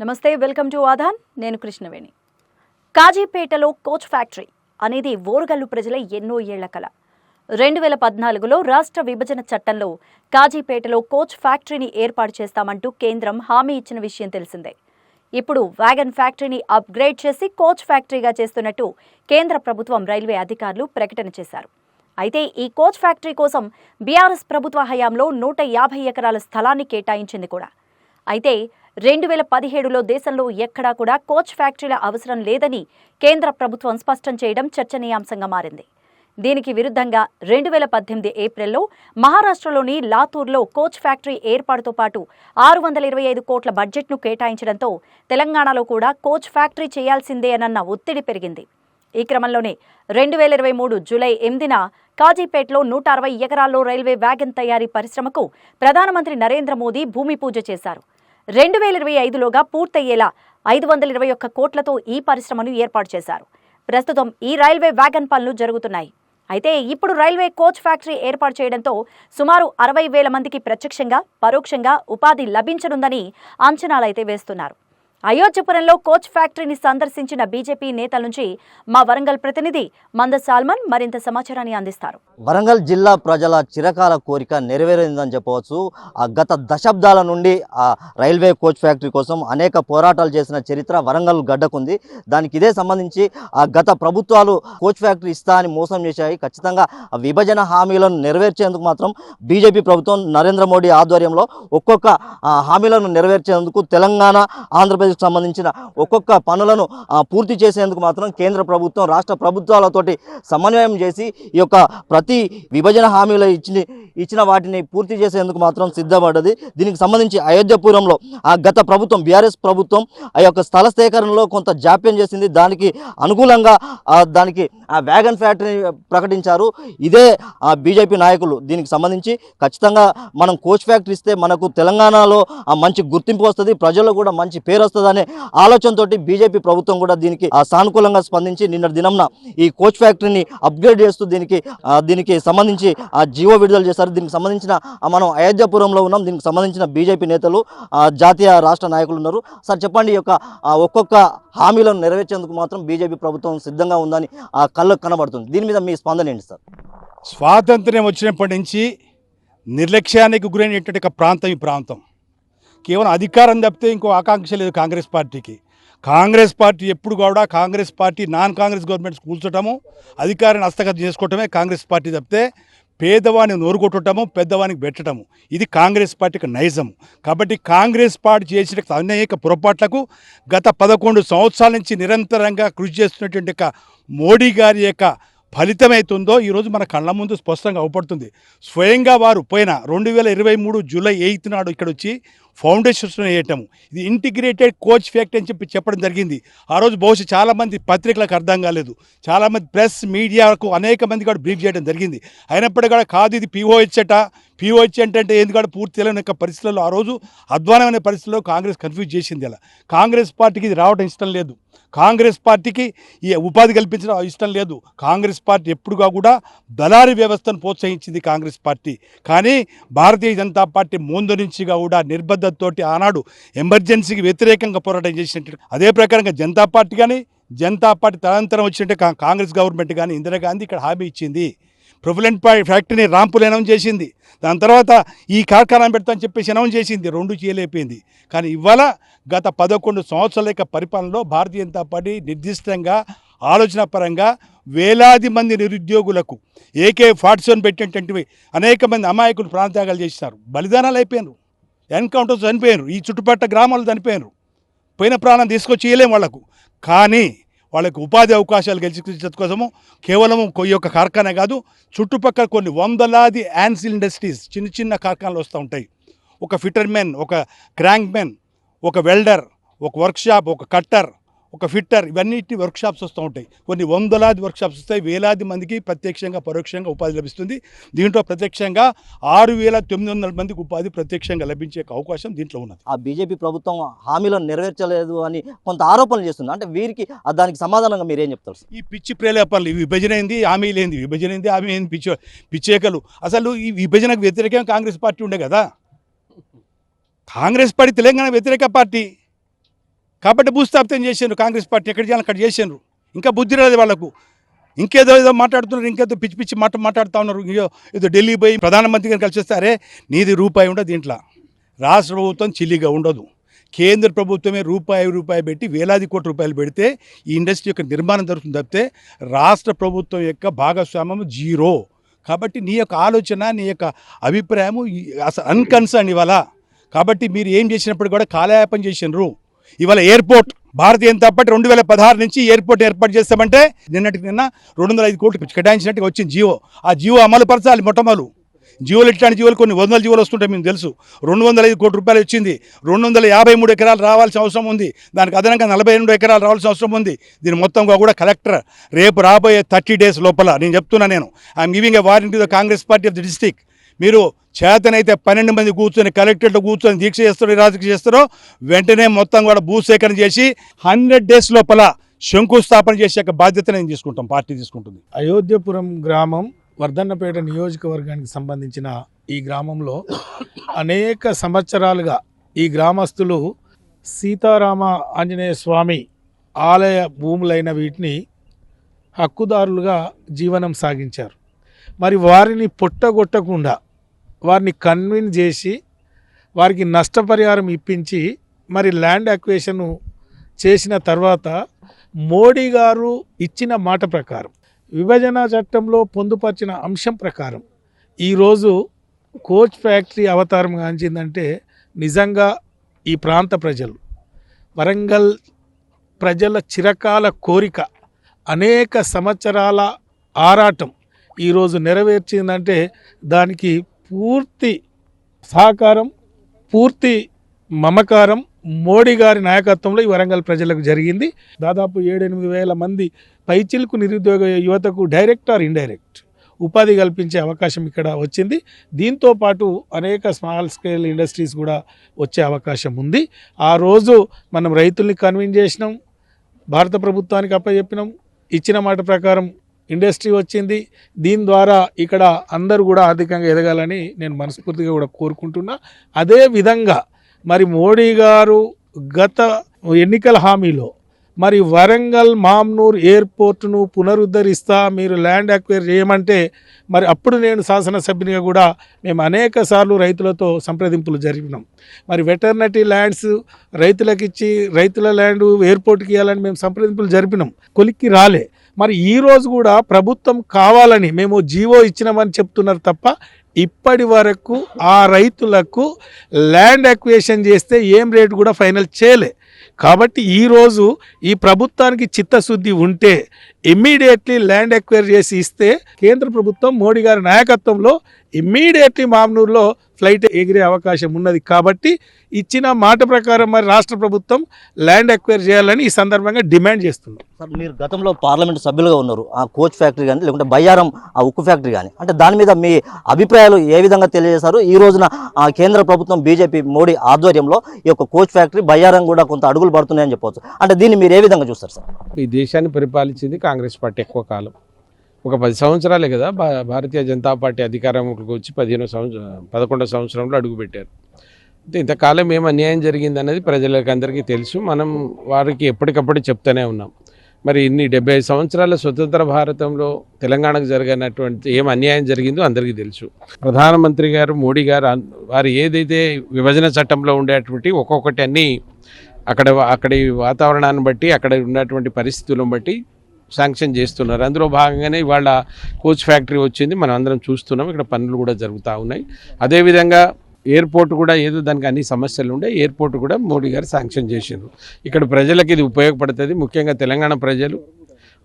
నమస్తే welcome to ఆధాన్ నేను Krishnaveni. కాజీపేటలో coach factory అనేది ఓరుగల్లు ప్రజల ఎన్నో ఏళ్ళ కల. రెండు వేల పద్నాలుగులో రాష్ట్ర విభజన చట్టంలో కాజీపేటలో కోచ్ ఫ్యాక్టరీని ఏర్పాటు చేస్తామంటూ కేంద్రం హామీ ఇచ్చిన విషయం తెలిసిందే. ఇప్పుడు వ్యాగన్ ఫ్యాక్టరీని అప్గ్రేడ్ చేసి కోచ్ ఫ్యాక్టరీగా చేస్తున్నట్టు కేంద్ర ప్రభుత్వం రైల్వే అధికారులు ప్రకటన చేశారు. అయితే ఈ కోచ్ ఫ్యాక్టరీ కోసం బీఆర్ఎస్ ప్రభుత్వ హయాంలో నూట యాభై ఎకరాల స్థలాన్ని కేటాయించింది కూడా. అయితే రెండు వేల పదిహేడులో దేశంలో ఎక్కడా కూడా కోచ్ ఫ్యాక్టరీల అవసరం లేదని కేంద్ర ప్రభుత్వం స్పష్టం చేయడం చర్చనీయాంశంగా మారింది. దీనికి విరుద్ధంగా రెండు వేల పద్దెనిమిది ఏప్రిల్లో మహారాష్ట్రలోని లాతూర్లో కోచ్ ఫ్యాక్టరీ ఏర్పాటుతో పాటు ఆరు వందల ఇరవై ఐదు కోట్ల బడ్జెట్ను కేటాయించడంతో తెలంగాణలో కూడా కోచ్ ఫ్యాక్టరీ చేయాల్సిందే అన్న ఒత్తిడి పెరిగింది. ఈ క్రమంలోనే రెండు వేల ఇరవై మూడు జూలై ఎనిమిదిన కాజీపేటలో నూట అరవై ఎకరాల్లో రైల్వే వ్యాగన్ తయారీ పరిశ్రమకు ప్రధానమంత్రి నరేంద్ర మోదీ భూమి పూజ చేశారు. రెండు వేల ఇరవై ఐదులోగా పూర్తయ్యేలా ఐదు వందల ఇరవై ఒక్క కోట్లతో ఈ పరిశ్రమను ఏర్పాటు చేశారు. ప్రస్తుతం ఈ రైల్వే వ్యాగన్ పనులు జరుగుతున్నాయి. అయితే ఇప్పుడు రైల్వే కోచ్ ఫ్యాక్టరీ ఏర్పాటు చేయడంతో సుమారు అరవై వేల మందికి ప్రత్యక్షంగా పరోక్షంగా ఉపాధి లభించనుందని అంచనాలైతే వేస్తున్నారు. అయోధ్యపురంలో కోచ్ ఫ్యాక్టరీని సందర్శించిన బీజేపీ నేతల నుంచి మా వరంగల్ ప్రతినిధి మంద సాల్మన్ మరింత సమాచారాన్ని అందిస్తారు. వరంగల్ జిల్లా ప్రజల చిరకాల కోరిక నెరవేరిందని చెప్పవచ్చు. ఆ గత దశాబ్దాల నుండి ఆ రైల్వే కోచ్ ఫ్యాక్టరీ కోసం అనేక పోరాటాలు చేసిన చరిత్ర వరంగల్ గడ్డకుంది. దానికి ఇదే సంబంధించి ఆ గత ప్రభుత్వాలు కోచ్ ఫ్యాక్టరీ ఇస్తా అని మోసం చేశాయి. ఖచ్చితంగా విభజన హామీలను నెరవేర్చేందుకు మాత్రం బీజేపీ ప్రభుత్వం నరేంద్ర మోడీ ఆధ్వర్యంలో ఒక్కొక్క హామీలను నెరవేర్చేందుకు తెలంగాణ ఆంధ్రప్రదేశ్ ఆంధ్రప్రదేశ్కి సంబంధించిన ఒక్కొక్క పనులను పూర్తి చేసేందుకు మాత్రం కేంద్ర ప్రభుత్వం రాష్ట్ర ప్రభుత్వాలతోటి సమన్వయం చేసి ఈ యొక్క ప్రతి విభజన హామీలు ఇచ్చిన ఇచ్చిన వాటిని పూర్తి చేసేందుకు మాత్రం సిద్ధపడ్డది. దీనికి సంబంధించి అయోధ్యపురంలో ఆ గత ప్రభుత్వం బీఆర్ఎస్ ప్రభుత్వం ఆ యొక్క స్థల సేకరణలో కొంత జాప్యం చేసింది. దానికి అనుకూలంగా దానికి ఆ వ్యాగన్ ఫ్యాక్టరీ ప్రకటించారు. ఇదే ఆ బీజేపీ నాయకులు. దీనికి సంబంధించి ఖచ్చితంగా మనం కోచ్ ఫ్యాక్టరీ ఇస్తే మనకు తెలంగాణలో మంచి గుర్తింపు వస్తుంది. ప్రజల్లో కూడా మంచి పేరు వస్తుంది. వస్తుందనే ఆలోచనతో బీజేపీ ప్రభుత్వం కూడా దీనికి ఆ, సానుకూలంగా స్పందించి నిన్న దినంన ఈ కోచ్ ఫ్యాక్టరీని అప్గ్రేడ్ చేస్తూ దీనికి దీనికి సంబంధించి ఆ జీవో విడుదల చేశారు. దీనికి సంబంధించిన మనం అయోధ్యపురంలో ఉన్నాం. దీనికి సంబంధించిన బీజేపీ నేతలు జాతీయ రాష్ట్ర నాయకులు ఉన్నారు. సార్ చెప్పండి ఈ యొక్క ఒక్కొక్క హామీలను నెరవేర్చేందుకు మాత్రం బీజేపీ ప్రభుత్వం సిద్ధంగా ఉందని ఆ కళ్ళకు కనబడుతుంది. దీని మీద మీ స్పందన ఏంటి సార్? స్వాతంత్ర్యం వచ్చినప్పటి నుంచి నిర్లక్ష్యానికి గురైనటువంటి ఒక ప్రాంతం ఈ ప్రాంతం. కేవలం అధికారం తప్పితే ఇంకో ఆకాంక్ష లేదు కాంగ్రెస్ పార్టీకి. కాంగ్రెస్ పార్టీ ఎప్పుడు కూడా Congress party non Congress governments కూల్చటము అధికారాన్ని హస్తగతం చేసుకోవటమే కాంగ్రెస్ పార్టీ తప్పితే పేదవాడిని నోరుకొట్టడము పెద్దవానికి పెట్టడము ఇది కాంగ్రెస్ పార్టీకి నైజం. కాబట్టి కాంగ్రెస్ పార్టీ చేసిన అనేక పొరపాట్లకు గత పదకొండు సంవత్సరాల నుంచి నిరంతరంగా కృషి చేస్తున్నటువంటి మోడీ గారి యొక్క ఫలితమైతుందో ఈరోజు మన కళ్ళ ముందు స్పష్టంగా అవపడుతుంది. స్వయంగా వారు పోయిన రెండు వేల ఇరవై మూడు జూలై ఎయిత్ నాడు ఇక్కడ వచ్చి ఫౌండేషన్ వేయటము ఇది ఇంటిగ్రేటెడ్ కోచ్ ఫ్యాక్టరీ అని చెప్పి చెప్పడం జరిగింది. ఆ రోజు బహుశా చాలామంది పత్రికలకు అర్థం కాలేదు. చాలామంది ప్రెస్ మీడియాకు అనేక మంది కూడా బ్రీఫ్ చేయడం జరిగింది. అయినప్పటికీ కూడా కాదు ఇది పిఓహెచ్ అట పీఓహెచ్ ఏంటంటే ఎందుకంటే పూర్తి తెలియని యొక్క పరిస్థితుల్లో ఆ రోజు అధ్వానమైన పరిస్థితుల్లో కాంగ్రెస్ కన్ఫ్యూజ్ చేసింది అలా. కాంగ్రెస్ పార్టీకి ఇది రావడం ఇష్టం లేదు. కాంగ్రెస్ పార్టీకి ఈ ఉపాధి కల్పించడం ఇష్టం లేదు. కాంగ్రెస్ పార్టీ ఎప్పుడుగా కూడా దళారీ వ్యవస్థను ప్రోత్సహించింది కాంగ్రెస్ పార్టీ. కానీ భారతీయ జనతా పార్టీ ముందు నుంచిగా కూడా నిర్బద్ధతతోటి ఆనాడు ఎమర్జెన్సీకి వ్యతిరేకంగా పోరాటం చేసినట్టు. అదే ప్రకారంగా జనతా పార్టీ కానీ జనతా పార్టీ తదనంతరం వచ్చినట్టే కాంగ్రెస్ గవర్నమెంట్ కానీ ఇందిరాగాంధీ ఇక్కడ హామీ ఇచ్చింది. ప్రొఫిలెంట్ ఫ్యాక్టరీని రాంపులేనం చేసింది. దాని తర్వాత ఈ కార్ఖానా పెడతామని చెప్పేసి అనౌన్స్ చేసింది. రెండు చేయలేకపోయింది. కానీ ఇవాళ గత పదకొండు సంవత్సరాల యొక్క పరిపాలనలో భారతీయ జనతా పార్టీ నిర్దిష్టంగా ఆలోచన పరంగా వేలాది మంది నిరుద్యోగులకు ఏకే ఫాట్సోన్ పెట్టినటువంటివి అనేక మంది అమాయకులు ప్రాణత్యాగాలు చేసినారు బలిదానాలు అయిపోయినారు. ఎన్కౌంటర్స్ చనిపోయారు ఈ చుట్టుపక్కల గ్రామాలు చనిపోయారు పోయిన ప్రాణం తీసుకొచ్చి ఇయ్యలేం వాళ్ళకు. కానీ వాళ్ళకి ఉపాధి అవకాశాలు గెలిచి కోసము కేవలం ఈ యొక్క కార్ఖానా కాదు చుట్టుపక్కల కొన్ని వందలాది యాన్సిల్ ఇండస్ట్రీస్ చిన్న చిన్న కార్ఖానాలు వస్తూ ఉంటాయి. ఒక ఫిటర్ మెన్ ఒక క్రాంక్ మెన్ ఒక వెల్డర్ ఒక వర్క్షాప్ ఒక కట్టర్ ఒక ఫిట్టర్ ఇవన్నిటి వర్క్షాప్స్ వస్తూ ఉంటాయి. కొన్ని వందలాది వర్క్షాప్స్ వస్తాయి వేలాది మందికి ప్రత్యక్షంగా పరోక్షంగా ఉపాధి లభిస్తుంది. దీంట్లో ప్రత్యక్షంగా ఆరు వేల తొమ్మిది వందల మందికి ఉపాధి ప్రత్యక్షంగా లభించే అవకాశం దీంట్లో ఉన్నది. ఆ బీజేపీ ప్రభుత్వం హామీలను నెరవేర్చలేదు అని కొంత ఆరోపణలు చేస్తుంది. అంటే వీరికి దానికి సమాధానంగా మీరేం చెప్తారు? ఈ పిచ్చి ప్రేలేపనలు ఈ విభజన ఏంది? హామీ లేనిది విభజన ఏంది? హామీ ఏంది? పిచ్చి పిచ్చేకలు. అసలు ఈ విభజనకు వ్యతిరేకంగా కాంగ్రెస్ పార్టీ ఉండే కదా? కాంగ్రెస్ పార్టీ తెలంగాణ వ్యతిరేక పార్టీ. కాబట్టి భూస్థాపితం చేసిండ్రు కాంగ్రెస్ పార్టీ ఎక్కడ చేయాలి అక్కడ చేసిండ్రు. ఇంకా బుద్ధి రాలేదు వాళ్ళకు. ఇంకేదో ఏదో మాట్లాడుతున్నారు ఇంకేదో పిచ్చి పిచ్చి మాట మాట్లాడుతూ ఉన్నారు. ఏదో ఢిల్లీ పోయి ప్రధానమంత్రి గారిని కలిసి వస్తారే నీది రూపాయి ఉండదు దీంట్లో. రాష్ట్ర ప్రభుత్వం చిల్లిగా ఉండదు. కేంద్ర ప్రభుత్వమే రూపాయి రూపాయి పెట్టి వేలాది కోట్ల రూపాయలు పెడితే ఈ ఇండస్ట్రీ యొక్క నిర్మాణం జరుగుతుంది తప్పితే రాష్ట్ర ప్రభుత్వం యొక్క భాగస్వామ్యం జీరో. కాబట్టి నీ యొక్క ఆలోచన నీ యొక్క అభిప్రాయము ఈ- అసలు అన్కన్సర్న్ ఇవాళ. కాబట్టి మీరు ఏం చేసినప్పుడు కూడా కాలయాపం చేసినారు ఇవాళ ఎయిర్పోర్ట్ భారతీయ జనతా పార్టీ రెండు వేల పదహారు నుంచి ఎయిర్పోర్ట్ ఏర్పాటు చేస్తామంటే నిన్నటికి నిన్న రెండు వందల ఐదు కోట్లు కేటాయించినట్టుగా వచ్చింది జియో ఆ జియో అమలు పరచాలి మొట్టమొదలు. జియోలు ఇట్లాంటి జీవోలు కొన్ని వందల జీవోలు వస్తుంటాయి మీకు తెలుసు. రెండు వందల ఐదు కోట్ల రూపాయలు వచ్చింది. రెండు వందల యాభై మూడు ఎకరాలు రావాల్సిన అవసరం ఉంది. దానికి అదనంగా నలభై రెండు ఎకరాలు రావాల్సిన అవసరం ఉంది. దీని మొత్తంగా కూడా కలెక్టర్ రేపు రాబోయే థర్టీ డేస్ లోపల నేను చెప్తున్నా నేను. I'm giving a warning to the Congress party of the district. మీరు చేతనైతే పన్నెండు మంది కూర్చొని కలెక్టరేట్లో కూర్చొని దీక్ష చేస్తారో రాజకీయ చేస్తారో వెంటనే మొత్తం కూడా భూసేకరణ చేసి హండ్రెడ్ డేస్ లోపల శంకుస్థాపన చేసే బాధ్యత నేను తీసుకుంటాం పార్టీ తీసుకుంటుంది. అయోధ్యపురం గ్రామం వర్ధన్నపేట నియోజకవర్గానికి సంబంధించిన ఈ గ్రామంలో అనేక సంవత్సరాలుగా ఈ గ్రామస్తులు సీతారామ ఆంజనేయ స్వామి ఆలయ భూములైన వీటిని హక్కుదారులుగా జీవనం సాగించారు. మరి వారిని పొట్టగొట్టకుండా వారిని కన్విన్స్ చేసి వారికి నష్టపరిహారం ఇప్పించి మరి ల్యాండ్ అక్వేషన్ చేసిన తర్వాత మోడీ గారు ఇచ్చిన మాట ప్రకారం విభజన చట్టంలో పొందుపరిచిన అంశం ప్రకారం ఈరోజు కోచ్ ఫ్యాక్టరీ అవతారం గాంచిందంటే నిజంగా ఈ ప్రాంత ప్రజలు. వరంగల్ ప్రజల చిరకాల కోరిక అనేక సంవత్సరాల ఆరాటం ఈరోజు నెరవేర్చిందంటే దానికి పూర్తి సహకారం పూర్తి మమకారం మోడీ గారి నాయకత్వంలో ఈ వరంగల్ ప్రజలకు జరిగింది. దాదాపు ఏడెనిమిది వేల మంది పైచిలుకు నిరుద్యోగ యువతకు డైరెక్ట్ ఆర్ ఇండైరెక్ట్ ఉపాధి కల్పించే అవకాశం ఇక్కడ వచ్చింది. దీంతో పాటు అనేక స్మాల్ స్కేల్ ఇండస్ట్రీస్ కూడా వచ్చే అవకాశం ఉంది. ఆ రోజు మనం రైతుల్ని కన్విన్స్ చేసినాం భారత ప్రభుత్వానికి అప్పచెప్పినాం ఇచ్చిన మాట ప్రకారం ఇండస్ట్రీ వచ్చింది. దీని ద్వారా ఇక్కడ అందరూ కూడా ఆర్థికంగా ఎదగాలని నేను మనస్ఫూర్తిగా కూడా కోరుకుంటున్నా. అదే విధంగా మరి మోడీ గారు గత ఎన్నికల హామీలో మరి వరంగల్ మామ్నూర్ ఎయిర్పోర్ట్ను పునరుద్ధరిస్తా మీరు ల్యాండ్ అక్వైర్ చేయమంటే మరి అప్పుడు నేను శాసనసభ్యునిగా కూడా మేము అనేక సార్లు రైతులతో సంప్రదింపులు జరిపినాం. మరి వెటర్నరీ ల్యాండ్స్ రైతులకు ఇచ్చి రైతుల ల్యాండ్ ఎయిర్పోర్ట్కి ఇవ్వాలని మేము సంప్రదింపులు జరిపినాం. కొలిక్కి రాలే. మరి ఈ రోజు కూడా ప్రభుత్వం కావాలని మేము జీవో ఇచ్చినామని చెప్తున్నారు తప్ప ఇప్పటి వరకు ఆ రైతులకు ల్యాండ్ అక్వేషన్ చేస్తే ఏం రేటు కూడా ఫైనల్ చేయలే. కాబట్టి ఈరోజు ఈ ప్రభుత్వానికి చిత్తశుద్ధి ఉంటే ఇమ్మీడియట్లీ ల్యాండ్ ఎక్వైర్ చేసి ఇస్తే కేంద్ర ప్రభుత్వం మోడీ గారి నాయకత్వంలో ఇమ్మీడియట్లీ మామ్నూరులో ఫ్లైట్ ఎగిరే అవకాశం ఉన్నది కాబట్టి ఇచ్చిన మాట ప్రకారం మరి రాష్ట్ర ప్రభుత్వం ల్యాండ్ ఎక్వైర్ చేయాలని ఈ సందర్భంగా డిమాండ్ చేస్తున్నాం సార్ మీరు గతంలో పార్లమెంట్ సభ్యులుగా ఉన్నారు. ఆ కోచ్ ఫ్యాక్టరీ కానీ లేకుంటే బయ్యారం ఆ ఉక్కు ఫ్యాక్టరీ కానీ. అంటే దాని మీద మీ అభిప్రాయాలు ఏ విధంగా తెలియజేశారు? ఈ రోజున ఆ కేంద్ర ప్రభుత్వం బీజేపీ మోడీ ఆధ్వర్యంలో ఈ యొక్క కోచ్ ఫ్యాక్టరీ బయ్యారం కూడా కొంత అడుగులు పడుతున్నాయని చెప్పవచ్చు. అంటే దీన్ని మీరు ఏ విధంగా చూస్తారు సార్? ఈ దేశాన్ని పరిపాలించింది కాంగ్రెస్ పార్టీ ఎక్కువ కాలం. ఒక పది సంవత్సరాలే కదా భా భారతీయ జనతా పార్టీ అధికారంలోకి వచ్చి పదిహేను సంవత్సరం పదకొండో సంవత్సరంలో అడుగుపెట్టారు అంటే ఇంతకాలం ఏం అన్యాయం జరిగింది అనేది ప్రజలకు అందరికీ తెలుసు. మనం వారికి ఎప్పటికప్పుడు చెప్తూనే ఉన్నాం. మరి ఇన్ని డెబ్బై సంవత్సరాల స్వతంత్ర భారతంలో తెలంగాణకు జరిగినటువంటి ఏం అన్యాయం జరిగిందో అందరికీ తెలుసు. ప్రధానమంత్రి గారు మోడీ గారు వారు ఏదైతే విభజన చట్టంలో ఉండేటువంటి ఒక్కొక్కటి అన్నీ అక్కడ అక్కడి వాతావరణాన్ని బట్టి అక్కడ ఉన్నటువంటి పరిస్థితులను బట్టి శాంక్షన్ చేస్తున్నారు. అందులో భాగంగానే ఇవాళ కోచ్ ఫ్యాక్టరీ వచ్చింది. మనం అందరం చూస్తున్నాం. ఇక్కడ పనులు కూడా జరుగుతూ ఉన్నాయి. అదేవిధంగా ఎయిర్పోర్ట్ కూడా ఏదో దానికి అన్ని సమస్యలు ఉండే ఎయిర్పోర్ట్ కూడా మోడీ గారు శాంక్షన్ చేసిండ్రు. ఇక్కడ ప్రజలకు ఇది ఉపయోగపడుతుంది. ముఖ్యంగా తెలంగాణ ప్రజలు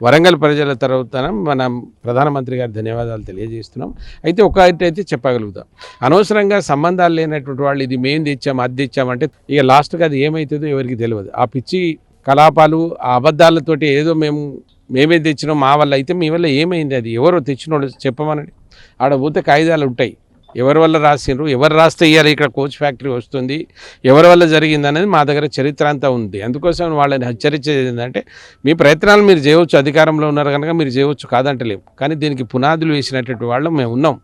వరంగల్ ప్రజల తరపున మనం ప్రధానమంత్రి గారి ధన్యవాదాలు తెలియజేస్తున్నాం. అయితే ఒకటి అయితే చెప్పగలుగుతాం. అనవసరంగా సంబంధాలు లేనటువంటి వాళ్ళు ఇది మేము తెచ్చాం అది తెచ్చామంటే ఇక లాస్ట్గా అది ఏమవుతుందో ఎవరికి తెలియదు ఆ పిచ్చి కలాపాలు ఆ అబద్ధాలతోటి ఏదో మేము మేమే తెచ్చినాం మా వల్ల అయితే మీ వల్ల ఏమైంది? అది ఎవరో తెచ్చినోళ్ళు చెప్పమనండి. ఆడ పోతే కాగితాలు ఉంటాయి. ఎవరి వల్ల రాసిండ్రు? ఎవరు రాస్తే ఇవ్వాలి ఇక్కడ కోచ్ ఫ్యాక్టరీ వస్తుంది. ఎవరి వల్ల జరిగింది అనేది మా దగ్గర చరిత్ర అంతా ఉంది. అందుకోసం వాళ్ళని హెచ్చరించేది ఏంటంటే మీ ప్రయత్నాలు మీరు చేయవచ్చు అధికారంలో ఉన్నారు కనుక మీరు చేయవచ్చు కాదంటలేము కానీ దీనికి పునాదులు వేసినటువంటి వాళ్ళు మేము ఉన్నాం.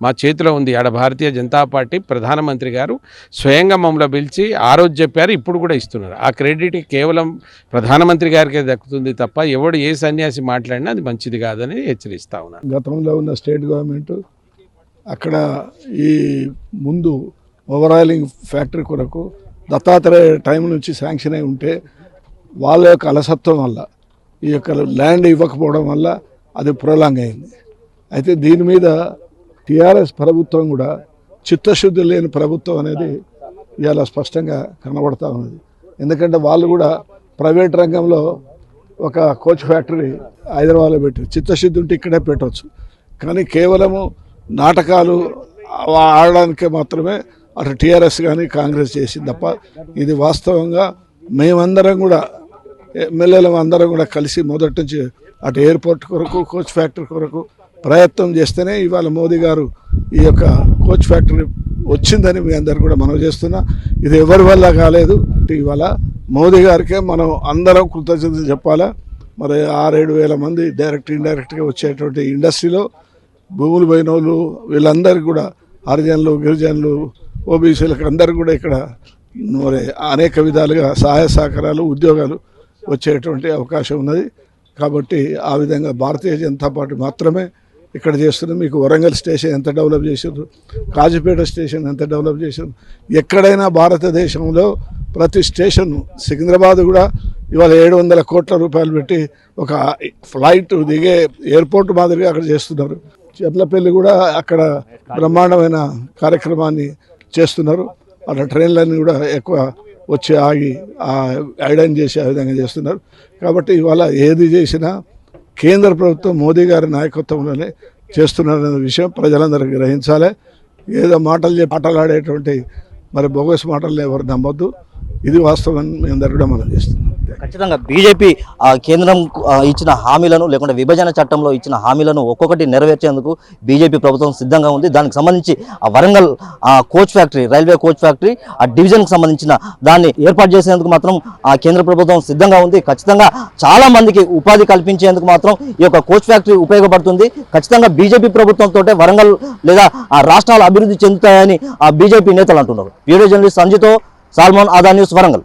మా చేతిలో ఉంది. ఆడ భారతీయ జనతా పార్టీ ప్రధానమంత్రి గారు స్వయంగా మమ్మల్ని పిలిచి ఆ రోజు చెప్పారు. ఇప్పుడు కూడా ఇస్తున్నారు. ఆ క్రెడిట్ కేవలం ప్రధానమంత్రి గారికే దక్కుతుంది తప్ప ఎవడు ఏ సన్యాసి మాట్లాడినా అది మంచిది కాదని హెచ్చరిస్తా ఉన్నాను గతంలో ఉన్న స్టేట్ గవర్నమెంట్ అక్కడ ఈ ముందు ఓవరాలింగ్ ఫ్యాక్టరీ కొరకు దత్తాత్రేయ టైం నుంచి శాంక్షన్ అయి ఉంటే వాళ్ళ యొక్క అలసత్వం వల్ల ఈ యొక్క ల్యాండ్ ఇవ్వకపోవడం వల్ల అది ప్రొలాంగ్ అయింది అయితే దీని మీద టీఆర్ఎస్ ప్రభుత్వం కూడా చిత్తశుద్ధి లేని ప్రభుత్వం అనేది ఇవాళ స్పష్టంగా కనబడతా ఉన్నది. ఎందుకంటే వాళ్ళు కూడా ప్రైవేట్ రంగంలో ఒక కోచ్ ఫ్యాక్టరీ హైదరాబాద్లో పెట్టి చిత్తశుద్ధి ఉంటే ఇక్కడే పెట్టవచ్చు. కానీ కేవలము నాటకాలు ఆడడానికి మాత్రమే అటు టీఆర్ఎస్ కానీ కాంగ్రెస్ చేసింది తప్ప ఇది వాస్తవంగా మేమందరం కూడా ఎమ్మెల్యేలం అందరం కూడా కలిసి మొదటి నుంచి అటు ఎయిర్పోర్ట్ కొరకు కోచ్ ఫ్యాక్టరీ కొరకు ప్రయత్నం చేస్తేనే ఇవాళ మోదీ గారు ఈ యొక్క కోచ్ ఫ్యాక్టరీ వచ్చిందని మీ అందరు కూడా మనం చేస్తున్నా. ఇది ఎవరి వల్ల కాలేదు. ఇవాళ మోదీ గారికే మనం అందరం కృతజ్ఞత చెప్పాలా. మరి ఆరేడు వేల మంది డైరెక్ట్ ఇండైరెక్ట్గా వచ్చేటువంటి ఇండస్ట్రీలో భూములు పోయిన వాళ్ళు వీళ్ళందరికీ కూడా హరిజనులు గిరిజనులు ఓబీసీలకు అందరికీ కూడా ఇక్కడ మరి అనేక విధాలుగా సహాయ సహకారాలు ఉద్యోగాలు వచ్చేటువంటి అవకాశం ఉన్నది. కాబట్టి ఆ విధంగా భారతీయ జనతా పార్టీ మాత్రమే ఇక్కడ చేస్తున్నారు మీకు వరంగల్ స్టేషన్ ఎంత డెవలప్ చేసారు కాజుపేట స్టేషన్ ఎంత డెవలప్ చేశారు? ఎక్కడైనా భారతదేశంలో ప్రతి స్టేషన్ సికింద్రాబాద్ కూడా ఇవాళ ఏడు వందల కోట్ల రూపాయలు పెట్టి ఒక ఫ్లైట్ దిగే ఎయిర్పోర్ట్ మాదిరిగా అక్కడ చేస్తున్నారు. చెర్లపల్లి కూడా అక్కడ బ్రహ్మాండమైన కార్యక్రమాన్ని చేస్తున్నారు. అక్కడ ట్రైన్లన్నీ కూడా ఎక్కువ వచ్చి ఆగి ఆ చేసే విధంగా చేస్తున్నారు. కాబట్టి ఇవాళ ఏది చేసినా కేంద్ర ప్రభుత్వం మోదీ గారి నాయకత్వంలోనే చేస్తున్నారనే విషయం ప్రజలందరూ గ్రహించాలి. ఏదో మాటలు చెప్పి మాటలాడేటువంటి మరి బోగస్ మాటలు ఎవరు నమ్మొద్దు. ఇది వాస్తవం మేము అందరు మనం చేస్తున్నాం. ఖచ్చితంగా బీజేపీ ఆ, కేంద్రం ఇచ్చిన హామీలను లేకుంటే విభజన చట్టంలో ఇచ్చిన హామీలను ఒక్కొక్కటి నెరవేర్చేందుకు బీజేపీ ప్రభుత్వం సిద్ధంగా ఉంది. దానికి సంబంధించి ఆ వరంగల్ ఆ, coach factory railway coach factory ఆ డివిజన్కి సంబంధించిన దాన్ని ఏర్పాటు చేసేందుకు మాత్రం ఆ కేంద్ర ప్రభుత్వం సిద్ధంగా ఉంది. ఖచ్చితంగా చాలా మందికి ఉపాధి కల్పించేందుకు మాత్రం ఈ యొక్క కోచ్ ఫ్యాక్టరీ ఉపయోగపడుతుంది. ఖచ్చితంగా బీజేపీ ప్రభుత్వంతో వరంగల్ లేదా ఆ రాష్ట్రాలు అభివృద్ధి చెందుతాయని ఆ బీజేపీ నేతలు అంటున్నారు. బ్యూరో జర్నలిస్ట్ సంజితో సాల్మోన్ ఆదా న్యూస్ వరంగల్.